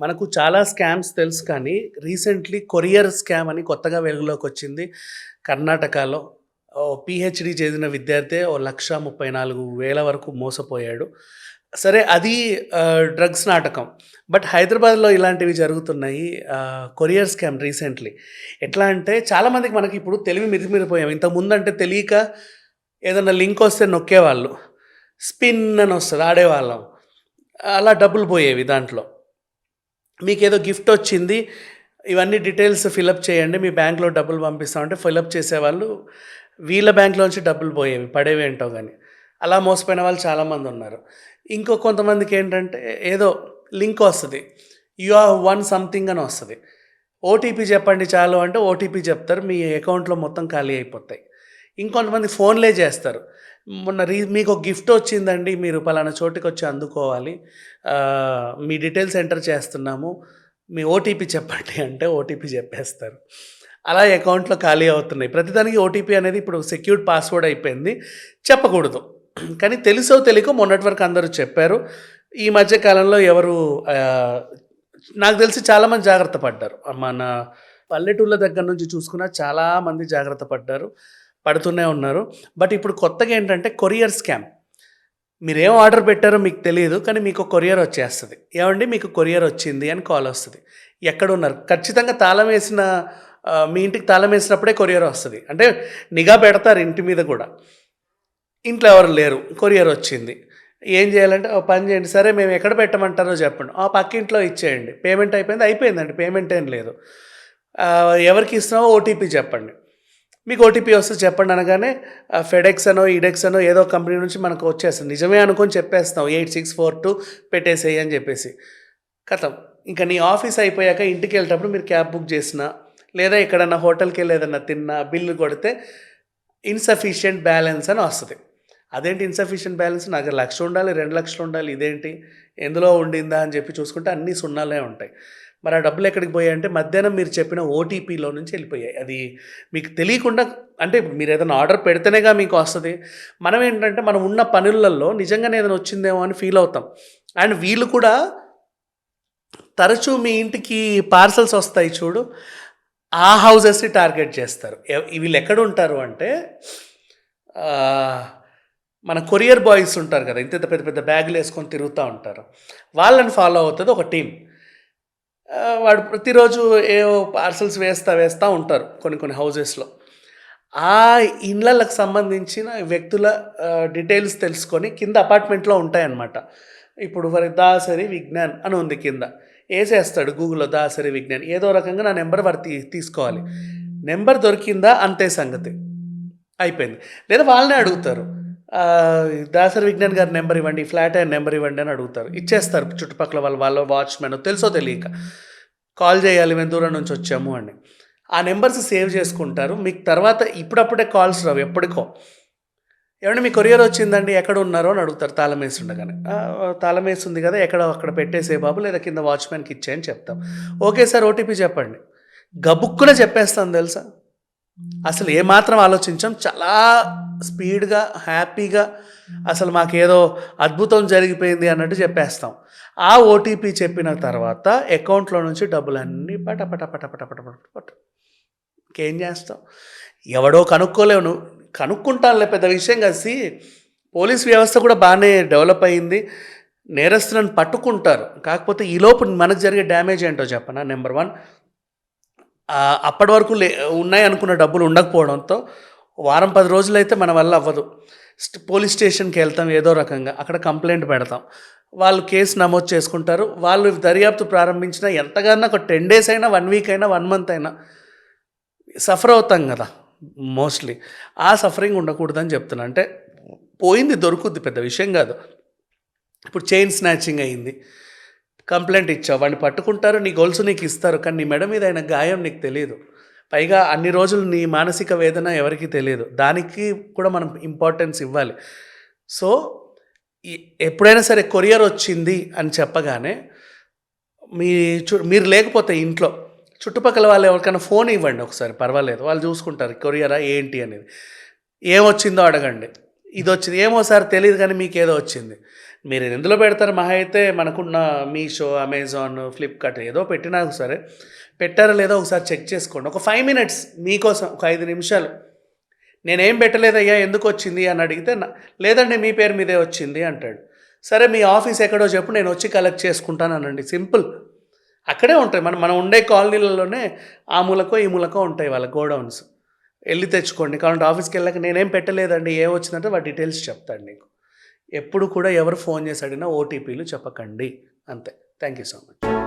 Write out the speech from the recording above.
మనకు చాలా స్కామ్స్ తెలుసు కానీ రీసెంట్లీ కొరియర్ స్కామ్ అని కొత్తగా వెలుగులోకి వచ్చింది కర్ణాటకలో. పిహెచ్డి చేసిన విద్యార్థి ఓ లక్ష ముప్పై నాలుగు వేల వరకు మోసపోయాడు. సరే అది డ్రగ్స్ నాటకం. బట్ హైదరాబాద్లో ఇలాంటివి జరుగుతున్నాయి కొరియర్ స్కామ్ రీసెంట్లీ. ఎట్లా అంటే చాలామందికి మనకి ఇప్పుడు తెలివి మిరిమిరిపోయాం. ఇంతకుముందు అంటే తెలియక ఏదైనా లింక్ వస్తే నొక్కేవాళ్ళు. స్పిన్ అని వస్తుంది ఆడేవాళ్ళం. అలా డబ్బులు పోయేవి దాంట్లో. మీకు ఏదో గిఫ్ట్ వచ్చింది ఇవన్నీ డీటెయిల్స్ ఫిలప్ చేయండి మీ బ్యాంక్లో డబ్బులు పంపిస్తామంటే ఫిలప్ చేసేవాళ్ళు వీళ్ళ బ్యాంక్లోంచి డబ్బులు పోయేవి పడేవి ఏంటో కానీ అలా మోసపోయిన వాళ్ళు చాలామంది ఉన్నారు. ఇంకో కొంతమందికి ఏంటంటే ఏదో లింక్ వస్తుంది. యు ఆర్ వన్ సంథింగ్ అని వస్తుంది. ఓటీపీ చెప్పండి చాలు అంటే ఓటీపీ చెప్తారు మీ అకౌంట్లో మొత్తం ఖాళీ అయిపోతాయి. ఇంకొంతమంది ఫోన్లే చేస్తారు. మొన్న రీ మీకు ఒక గిఫ్ట్ వచ్చిందండి మీరు పలానా చోటుకి వచ్చి అందుకోవాలి మీ డీటెయిల్స్ ఎంటర్ చేస్తున్నాము. మీ ఓటీపీ చెప్పండి అంటే ఓటీపీ చెప్పేస్తారు. అలా అకౌంట్లో ఖాళీ అవుతున్నాయి. ప్రతిదానికి ఓటీపీ అనేది ఇప్పుడు సెక్యూర్డ్ పాస్వర్డ్ అయిపోయింది. చెప్పకూడదు. కానీ తెలుసో తెలియకో మొన్నటి వరకు అందరూ చెప్పారు. ఈ మధ్య కాలంలో ఎవరు నాకు తెలిసి చాలామంది జాగ్రత్త పడ్డారు. మన పల్లెటూళ్ళ దగ్గర నుంచి చూసుకున్నా చాలామంది జాగ్రత్త పడ్డారు. పడుతూనే ఉన్నారు. బట్ ఇప్పుడు కొత్తగా ఏంటంటే కొరియర్ స్కామ్. మీరు ఏం ఆర్డర్ పెట్టారో మీకు తెలియదు కానీ మీకు కొరియర్ వచ్చేస్తుంది. ఏమండి? మీకు కొరియర్ వచ్చింది అని కాల్ వస్తుంది. ఎక్కడ ఉన్నారు ఖచ్చితంగా తాళం వేసిన మీ ఇంటికి తాళం వేసినప్పుడే కొరియర్ వస్తుంది. అంటే నిఘా పెడతారు ఇంటి మీద కూడా. ఇంట్లో ఎవరు లేరు. కొరియర్ వచ్చింది. ఏం చేయాలంటే "ఓ పని చేయండి. సరే మేము ఎక్కడ పెట్టమంటారో చెప్పండి. ఆ పక్కింట్లో ఇచ్చేయండి. పేమెంట్ అయిపోయింది. అయిపోయిందండి. పేమెంట్ ఏం లేదు. ఎవరికి ఇస్తున్నామో ఓటీపీ చెప్పండి. మీకు ఓటీపీ వస్తే చెప్పండి అనగానే ఫెడెక్స్ అనో ఈడెక్స్ అనో ఏదో కంపెనీ నుంచి మనకు వచ్చేస్తుంది. నిజమే అనుకొని చెప్పేస్తాం ఎయిట్ సిక్స్ ఫోర్ టూ పెట్టేసేయి అని చెప్పేసి. కథం ఇంకా నీ ఆఫీస్ అయిపోయాక ఇంటికి వెళ్ళేటప్పుడు మీరు క్యాబ్ బుక్ చేసినా లేదా ఎక్కడన్నా హోటల్కి వెళ్ళి ఏదన్నా తిన్నా బిల్లు కొడితే ఇన్సఫిషియెంట్ బ్యాలెన్స్ అని వస్తుంది. అదేంటి ఇన్సఫిషియెంట్ బ్యాలెన్స్? నాకు లక్ష ఉండాలి రెండు లక్షలు ఉండాలి ఇదేంటి? ఎందులో ఉండిందా అని చెప్పి చూసుకుంటే అన్నీ సున్నాలే ఉంటాయి. మరి ఆ డబ్బులు ఎక్కడికి పోయాయి అంటే మధ్యాహ్నం మీరు చెప్పిన ఓటీపీలో నుంచి వెళ్ళిపోయాయి. అది మీకు తెలియకుండా అంటే మీరు ఏదైనా ఆర్డర్ పెడితేనేగా మీకు వస్తుంది. మనం ఏంటంటే మనం ఉన్న పనులలో నిజంగానే ఏదైనా వచ్చిందేమో అని ఫీల్ అవుతాం. అండ్ వీళ్ళు కూడా తరచూ మీ ఇంటికి పార్సల్స్ వస్తాయి చూడు ఆ హౌజెస్ని టార్గెట్ చేస్తారు. వీళ్ళు ఎక్కడ ఉంటారు అంటే మన కొరియర్ బాయ్స్ ఉంటారు కదా ఇంత ఇంత పెద్ద పెద్ద బ్యాగులు వేసుకొని తిరుగుతూ ఉంటారు. వాళ్ళని ఫాలో అవుతుంది ఒక టీం వాడు ప్రతిరోజు ఏవో పార్సల్స్ వేస్తా వేస్తూ ఉంటారు కొన్ని కొన్ని హౌజెస్లో. ఆ ఇండ్లకు సంబంధించిన వ్యక్తుల డీటెయిల్స్ తెలుసుకొని కింద అపార్ట్మెంట్లో ఉంటాయన్నమాట. ఇప్పుడు వారి దాసరి విజ్ఞాన్ అని ఉంది కింద. వేసేస్తాడు గూగుల్లో దాసరి విజ్ఞాన్. ఏదో రకంగా నా నెంబర్ వారు తీ తీసుకోవాలి. నెంబర్ దొరికిందా? అంతే సంగతి. అయిపోయింది. లేదా వాళ్ళనే అడుగుతారు. దాసరి విజ్ఞాన్ గారి నెంబర్ ఇవ్వండి ఫ్లాట్ అయిన నెంబర్ ఇవ్వండి అని అడుగుతారు. ఇచ్చేస్తారు చుట్టుపక్కల వాళ్ళ వాళ్ళ వాచ్మెన్ తెలుసో తెలియక. కాల్ చేయాలి మేము దూరం నుంచి వచ్చాము అని. ఆ నెంబర్స్ సేవ్ చేసుకుంటారు. మీకు తర్వాత ఇప్పుడప్పుడే కాల్స్ రావు ఎప్పటికో. ఏమంటే మీ కొరియర్ వచ్చిందండి ఎక్కడ ఉన్నారో అని అడుగుతారు తాళం వేసి ఉండగానే. "ఆ, తాళం వేసి ఉంది కదా ఎక్కడ అక్కడ పెట్టేసే బాబు లేదా కింద వాచ్మెన్కి ఇచ్చేయని చెప్తాం. ఓకే సార్ ఓటీపీ చెప్పండి. గబుక్కున చెప్పేస్తాను తెలుసా? అసలు ఏమాత్రం ఆలోచించాం చాలా స్పీడ్గా హ్యాపీగా అసలు మాకేదో అద్భుతం జరిగిపోయింది అన్నట్టు చెప్పేస్తాం. ఆ ఓటీపీ చెప్పిన తర్వాత అకౌంట్లో నుంచి డబ్బులన్నీ పట పట పట పట పట పట పట ఇంకేం చేస్తాం? ఎవడో కనుక్కోలేవు. నువ్వు కనుక్కుంటానులే పెద్ద విషయం కలిసి పోలీస్ వ్యవస్థ కూడా బాగానే డెవలప్ అయింది. నేరస్తులను పట్టుకుంటారు. కాకపోతే ఈలోపు మనకు జరిగే డ్యామేజ్ ఏంటో చెప్పనా? నెంబర్ వన్ అప్పటి వరకు లే ఉన్నాయి అనుకున్న డబ్బులు ఉండకపోవడంతో వారం పది రోజులైతే మన వల్ల అవ్వదు. పోలీస్ స్టేషన్కి వెళ్తాం ఏదో రకంగా. అక్కడ కంప్లైంట్ పెడతాం. వాళ్ళు కేసు నమోదు చేసుకుంటారు. వాళ్ళు దర్యాప్తు ప్రారంభించిన ఎంతగానో ఒక టెన్ డేస్ అయినా వన్ వీక్ అయినా వన్ మంత్ అయినా సఫర్ అవుతాం కదా మోస్ట్లీ. ఆ సఫరింగ్ ఉండకూడదని చెప్తున్నా. అంటే పోయింది దొరుకుద్ది పెద్ద విషయం కాదు. ఇప్పుడు చైన్ స్నాచింగ్ అయింది. కంప్లైంట్ ఇచ్చావు. వాడిని పట్టుకుంటారు నీ గొలుసు నీకు ఇస్తారు. కానీ నీ మెడ మీద అయిన గాయం నీకు తెలియదు పైగా అన్ని రోజులు నీ మానసిక వేదన ఎవరికీ తెలియదు. దానికి కూడా మనం ఇంపార్టెన్స్ ఇవ్వాలి. సో ఎప్పుడైనా సరే కొరియర్ వచ్చింది అని చెప్పగానే మీ చు మీరు లేకపోతే ఇంట్లో చుట్టుపక్కల వాళ్ళు ఎవరికైనా ఫోన్ ఇవ్వండి ఒకసారి పర్వాలేదు. వాళ్ళు చూసుకుంటారు కొరియరా ఏంటి అనేది. ఏమొచ్చిందో అడగండి. ఇది వచ్చింది ఏమో సార్ తెలియదు కానీ మీకు ఏదో వచ్చింది. మీరు ఎందులో పెడతారు? మహా అయితే మనకున్న మీషో అమెజాన్ ఫ్లిప్కార్ట్ ఏదో పెట్టినా సరే పెట్టారో లేదో ఒకసారి చెక్ చేసుకోండి. ఒక ఫైవ్ మినిట్స్ మీకోసం ఒక ఐదు నిమిషాలు. నేనేం పెట్టలేదయ్యా ఎందుకు వచ్చింది అని అడిగితే లేదండి మీ పేరు మీదే వచ్చింది అంటాడు. సరే మీ ఆఫీస్ ఎక్కడో చెప్పు నేను వచ్చి కలెక్ట్ చేసుకుంటాను అనండి. సింపుల్. అక్కడే ఉంటాయి. మనం మనం ఉండే కాలనీలలోనే ఆ మూలకో ఈ మూలకో ఉంటాయి వాళ్ళ గోడౌన్స్. వెళ్ళి తెచ్చుకోండి. కాబట్టి ఆఫీస్కి వెళ్ళాక నేనేం పెట్టలేదండి ఏ వచ్చిందంటే వాటి డీటెయిల్స్ చెప్తాను నీకు. ఎప్పుడు కూడా ఎవరు ఫోన్ చేసి అడిగినా ఓటీపీలు చెప్పకండి. అంతే. Thank you so much.